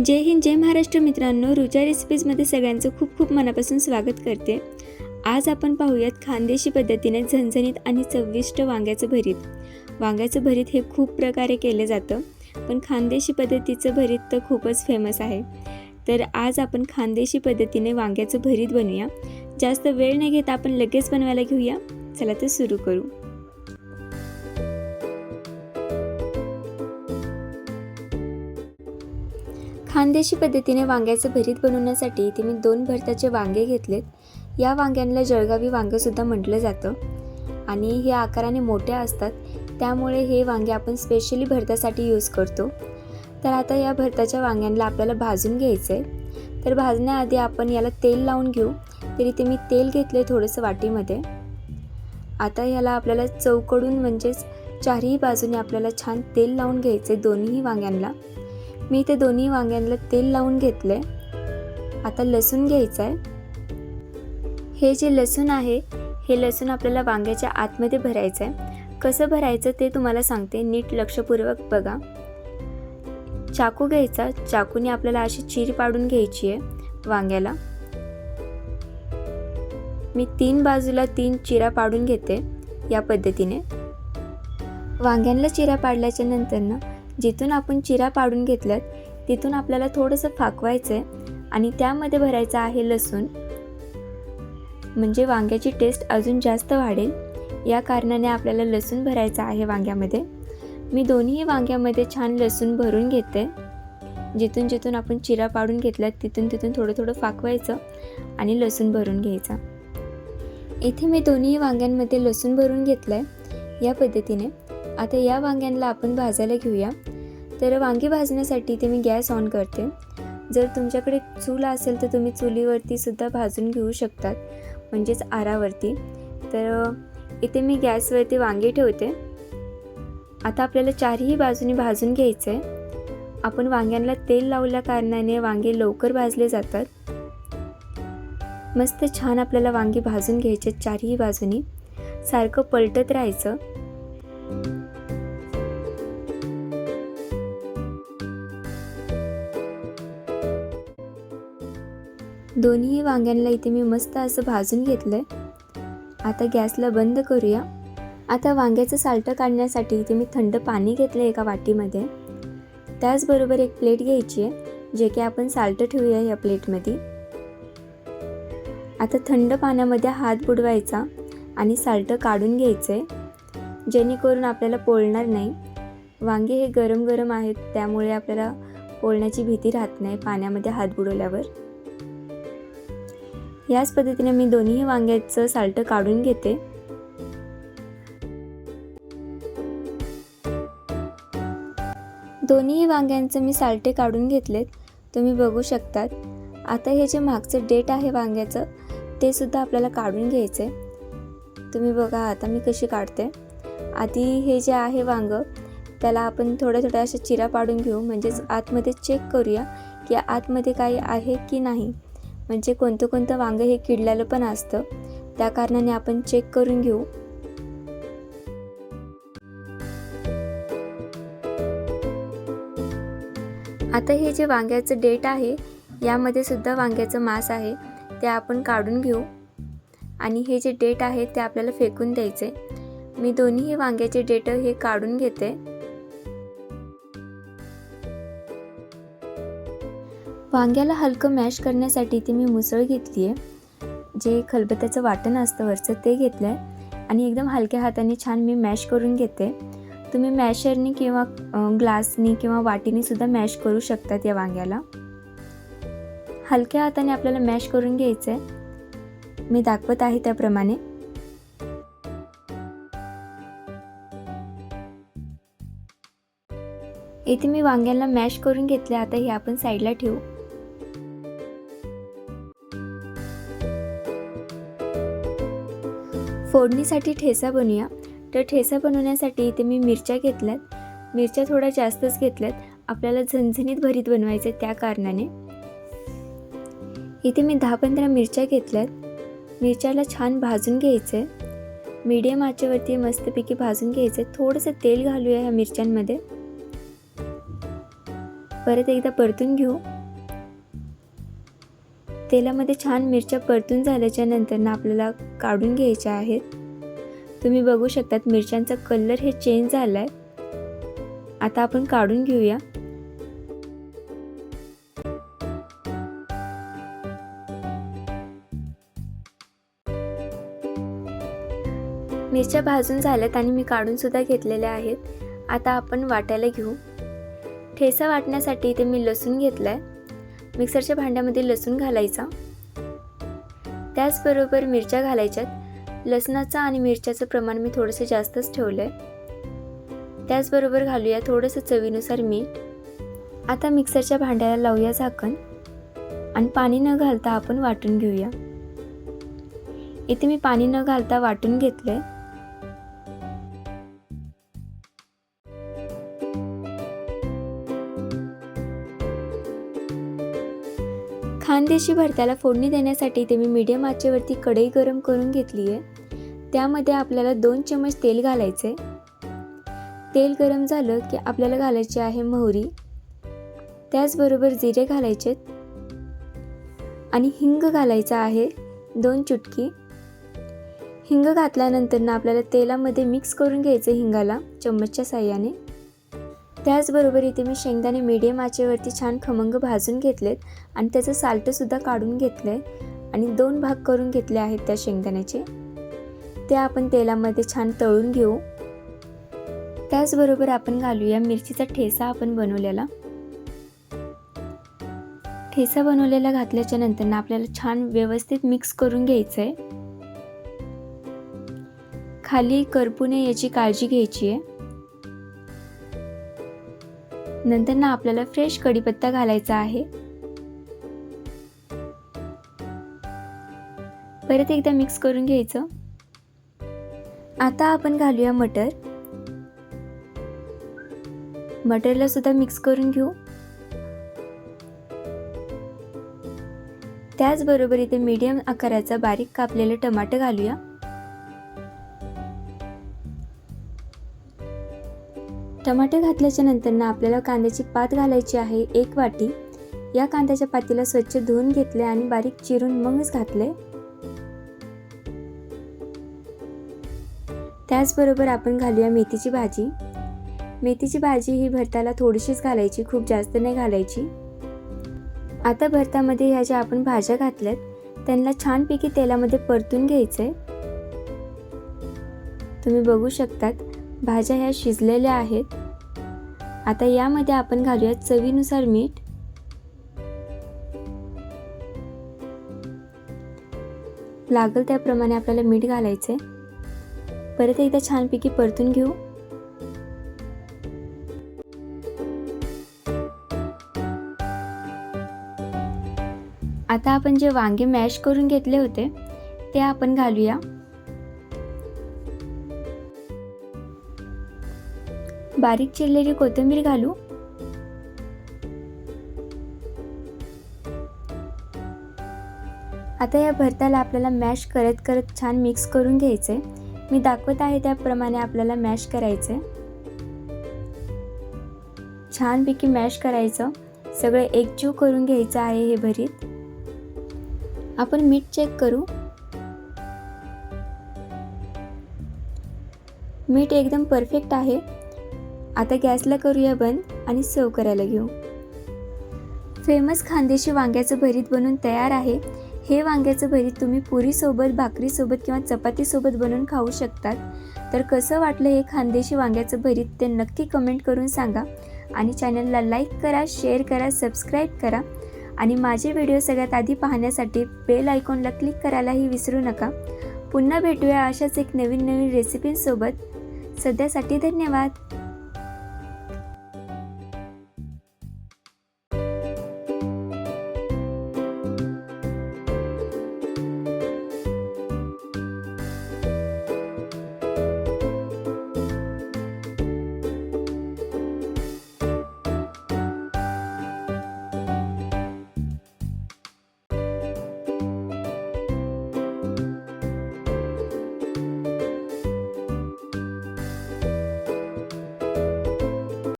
जय हिंद जय महाराष्ट्र मित्रांनो. रुचा रेसिपीजमध्ये सगळ्यांचं खूप खूप मनापासून स्वागत करते. आज आपण पाहूयात खानदेशी पद्धतीने झणझणीत आणि चविष्ट वांग्याचं भरीत. वांग्याचं भरीत हे खूप प्रकारे केलं जातं पण खानदेशी पद्धतीचं भरीत तर खूपच फेमस आहे. तर आज आपण खानदेशी पद्धतीने वांग्याचं भरीत बनवूया. जास्त वेळ न घेता आपण लगेच बनवायला घेऊया. चला तर सुरू करू. खानदेशी पद्धतीने वांग्याचं भरीत बनवण्यासाठी इथे मी दोन भरताचे वांगे घेतलेत. या वांग्यांना जळगावी वांगंसुद्धा म्हटलं जातं. आणि हे आकाराने मोठ्या असतात. त्यामुळे हे वांगे आपण स्पेशली भरतासाठी यूज करतो. तर आता या भरताच्या वांग्यांना आपल्याला भाजून घ्यायचं आहे तर भाजण्याआधी आपण याला तेल लावून घेऊ. तरी ते मी तेल घेतले थोडंसं वाटीमध्ये. आता याला आपल्याला चौकडून म्हणजेच चारही बाजूने आपल्याला छान तेल लावून घ्यायचं आहे दोन्ही वांग्यांना. मी ते दोन्ही वांग्यांना तेल लावून घेतले आता लसूण घ्यायचं आहे हे जे लसूण आहे हे लसूण आपल्याला वांग्याच्या आतमध्ये भरायचं आहे कसं भरायचं ते तुम्हाला सांगते नीट लक्षपूर्वक बघा. चाकू घ्यायचा चाकूने आपल्याला अशी चीर पाडून घ्यायची आहे वांग्याला. मी तीन बाजूला तीन चिरा पाडून घेते या पद्धतीने. वांग्यांना चिरा पाडल्याच्या नंतर ना जिथून आपण चिरा पाडून घेतल्यात तिथून आपल्याला थोडंसं फाकवायचं आहे आणि त्यामध्ये भरायचं आहे लसूण. म्हणजे वांग्याची टेस्ट अजून जास्त वाढेल. या कारणाने आपल्याला लसूण भरायचं आहे वांग्यामध्ये. मी दोन्ही वांग्यामध्ये छान लसूण भरून घेते. जिथून जिथून आपण चिरा पाडून घेतल्यात तिथून तिथून थोडं थोडं फाकवायचं आणि लसूण भरून घ्यायचा. इथे मी दोन्ही वांग्यांमध्ये लसूण भरून घेतलं आहे या पद्धतीने. आता या वांग्यांना आपण भाजायला घेऊया. तर वांगी भाजण्यासाठी इथे मी गॅस ऑन करते. जर तुमच्याकडे चूल असेल तर तुम्ही चुलीवरती सुद्धा भाजून घेऊ शकतात म्हणजेच आरावरती. तर इथे मी गॅसवरती वांगे ठेवते. आता आपल्याला चारही बाजूनी भाजून घ्यायचं आहे आपण वांग्यांना तेल लावल्या कारणाने वांगे लवकर भाजले जातात. मस्त छान आपल्याला वांगी भाजून घ्यायचे चारही बाजूनी. सारखं पलटत राहायचं. दोन्ही वांग्यांना इथे मी मस्त असं भाजून घेतलं आहे आता गॅसला बंद करूया. आता वांग्याचं साल्टं काढण्यासाठी इथे मी थंड पाणी घेतलं आहे एका वाटीमध्ये. त्याचबरोबर एक प्लेट घ्यायची आहे जे की आपण साल्टं ठेवूया या प्लेटमध्ये. आता थंड पाण्यामध्ये हात बुडवायचा आणि साल्टं काढून घ्यायचं आहे जेणेकरून आपल्याला पोळणार नाही. वांगे हे गरम गरम आहेत त्यामुळे आपल्याला पोळण्याची भीती राहत नाही पाण्यामध्ये हात बुडवल्यावर. याच पद्धतीने मी दोन्ही वांग्याचं साल्टं काढून घेते. दोन्ही वांग्यांचं मी साल्टे काढून घेतलेत. तुम्ही बघू शकतात. आता हे जे मागचं डेट आहे वांग्याचं ते सुद्धा आपल्याला काढून घ्यायचं आहे तुम्ही बघा आता मी कशी काढते. आधी हे जे आहे वांगं त्याला आपण थोड्या थोड्या अशा चिरा पाडून घेऊ. म्हणजेच आतमध्ये चेक करूया की आतमध्ये काही आहे की नाही. म्हणजे कोणतं कोणतं वांगं हे किडलेलं पण असतं. त्या कारणाने आपण चेक करून घेऊ. आता हे जे वांग्याचं डेट आहे यामध्ये सुद्धा वांग्याचं मांस आहे ते आपण काढून घेऊ. आणि हे जे डेट आहे ते आपल्याला फेकून द्यायचे मी दोन्ही वांग्याचे डेट हे काढून घेते. वांग्याला हलकं मॅश करण्यासाठी ते मी मुसळ घेतली आहे जे खलबत्याचं वाटण असतं वरचं ते घेतलं आहे आणि एकदम हलक्या हाताने छान मी मॅश करून घेते. तुम्ही मॅशरनी किंवा ग्लासनी किंवा वाटीने सुद्धा मॅश करू शकतात या वांग्याला. हलक्या हाताने आपल्याला मॅश करून घ्यायचं आहे मी दाखवत आहे त्याप्रमाणे. इथे मी वांग्याला मॅश करून घेतले आता हे आपण साईडला ठेवू. फोडणीसाठी ठेसा बनवूया. तर ठेसा बनवण्यासाठी इथे मी मिरच्या घेतल्यात. मिरच्या थोड्या जास्तच घेतल्यात. आपल्याला झणझणीत भरीत बनवायचे त्या कारणाने. इथे मी दहा पंधरा मिरच्या घेतल्यात. मिरच्याला छान भाजून घ्यायचं. आहे मीडियम आचेवरती मस्तपैकी भाजून घ्यायचं. आहे थोडंसं तेल घालूया ह्या मिरच्यांमध्ये. परत एकदा परतून घेऊ. तेलामध्ये छान मिरच्या परतून झाल्याच्या नंतरनं आपल्याला काढून घ्यायच्या आहेत. तुम्ही बघू शकतात मिरच्यांचा कलर हे चेंज झाला आहे आता आपण काढून घेऊया. मिरच्या भाजून झाल्यात आणि मी काढून सुद्धा घेतलेल्या आहेत. आता आपण वाटायला घेऊ. ठेसा वाटण्यासाठी इथे मी लसूण घेतला आहे मिक्सरच्या भांड्यामध्ये लसूण घालायचा. त्याचबरोबर मिरच्या घालायच्यात. लसणाचं आणि मिरच्याचं प्रमाण मी थोडंसं जास्तच ठेवलं आहे त्याचबरोबर घालूया थोडंसं चवीनुसार मीठ. आता मिक्सरच्या भांड्याला लावूया झाकण. आणि पाणी न घालता आपण वाटून घेऊया. इथे मी पाणी न घालता वाटून घेतलं आहे खानदेशी भरत्याला फोडणी देण्यासाठी इथे मी मीडियम आचेवरती कढई गरम करून घेतली आहे. त्यामध्ये आपल्याला दोन चमच तेल घालायचे तेल गरम झालं की आपल्याला घालायची आहे मोहरी. त्याचबरोबर जिरे घालायचेत. आणि हिंग घालायचा आहे दोन चुटकी. हिंग घातल्यानंतर ना आपल्याला तेलामध्ये मिक्स करून घ्यायचं हिंगाला चम्मचच्या साह्याने. त्याचबरोबर इथे मी शेंगदाणे मीडियम आचेवरती छान खमंग भाजून घेतलेत आणि त्याचं साल्टसुद्धा काढून घेतलं आहे आणि दोन भाग करून घेतले आहेत त्या शेंगदाण्याचे. ते आपण तेलामध्ये छान तळून घेऊ. त्याचबरोबर आपण घालूया मिरचीचा ठेसा आपण बनवलेला. ठेसा बनवलेला घातल्याच्या नंतर आपल्याला छान व्यवस्थित मिक्स करून घ्यायचं आहे खाली करपू नये याची काळजी घ्यायची आहे. नंतर ना आपल्याला फ्रेश कढीपत्ता घालायचा आहे. परत एकदा मिक्स करून घ्यायचं. आता आपण घालूया मटर. मटरला सुद्धा मिक्स करून घेऊ. त्याचबरोबर इथे मीडियम आकाराचा बारीक कापलेलं टमाटर घालूया. टमाटे घातल्याच्या नंतर ना आपल्याला कांद्याची पात घालायची आहे एक वाटी. या कांद्याच्या पातीला स्वच्छ धुवून घेतले आणि बारीक चिरून मगच घातले. त्याचबरोबर आपण घालूया मेथीची भाजी. मेथीची भाजी ही भरताला थोडीशीच घालायची खूप जास्त नाही घालायची. आता भरतामध्ये ह्या ज्या आपण भाज्या घातल्यात त्यांना छानपैकी तेलामध्ये परतून घ्यायचं आहे तुम्ही बघू शकतात भाज्या ह्या शिजलेल्या आहेत. आता यामध्ये आपण घालूयात चवीनुसार मीठ. लागल त्याप्रमाणे आपल्याला मीठ घालायचे परत एकदा छानपैकी परतून घेऊ. आता आपण जे वांगे मॅश करून घेतले होते ते आपण घालूया. बारीक चिरलेली कोथिंबीर घालू. आता या भरताला आपल्याला मॅश करत करत छान मिक्स करून घ्यायचे मी दाखवत आहे त्याप्रमाणे आपल्याला मॅश करायचे छानपैकी मॅश करायचं. सगळं एकजीव करून घ्यायचं आहे हे भरीत. आपण मीठ चेक करू. मीठ एकदम परफेक्ट आहे. आता गॅसला करूया बंद आणि सर्व करायला घेऊ. फेमस खानदेशी वांग्याचं भरीत बनून तयार आहे. हे वांग्याचं भरीत तुम्ही पुरीसोबत भाकरीसोबत किंवा चपातीसोबत बनवून खाऊ शकतात. तर कसं वाटलं हे खानदेशी वांग्याचं भरीत ते नक्की कमेंट करून सांगा. आणि चॅनलला लाईक करा शेअर करा सबस्क्राईब करा. आणि माझे व्हिडिओ सगळ्यात आधी पाहण्यासाठी बेल आयकॉनला क्लिक करायलाही विसरू नका. पुन्हा भेटूया अशाच एक नवीन नवीन रेसिपींसोबत. सध्यासाठी धन्यवाद.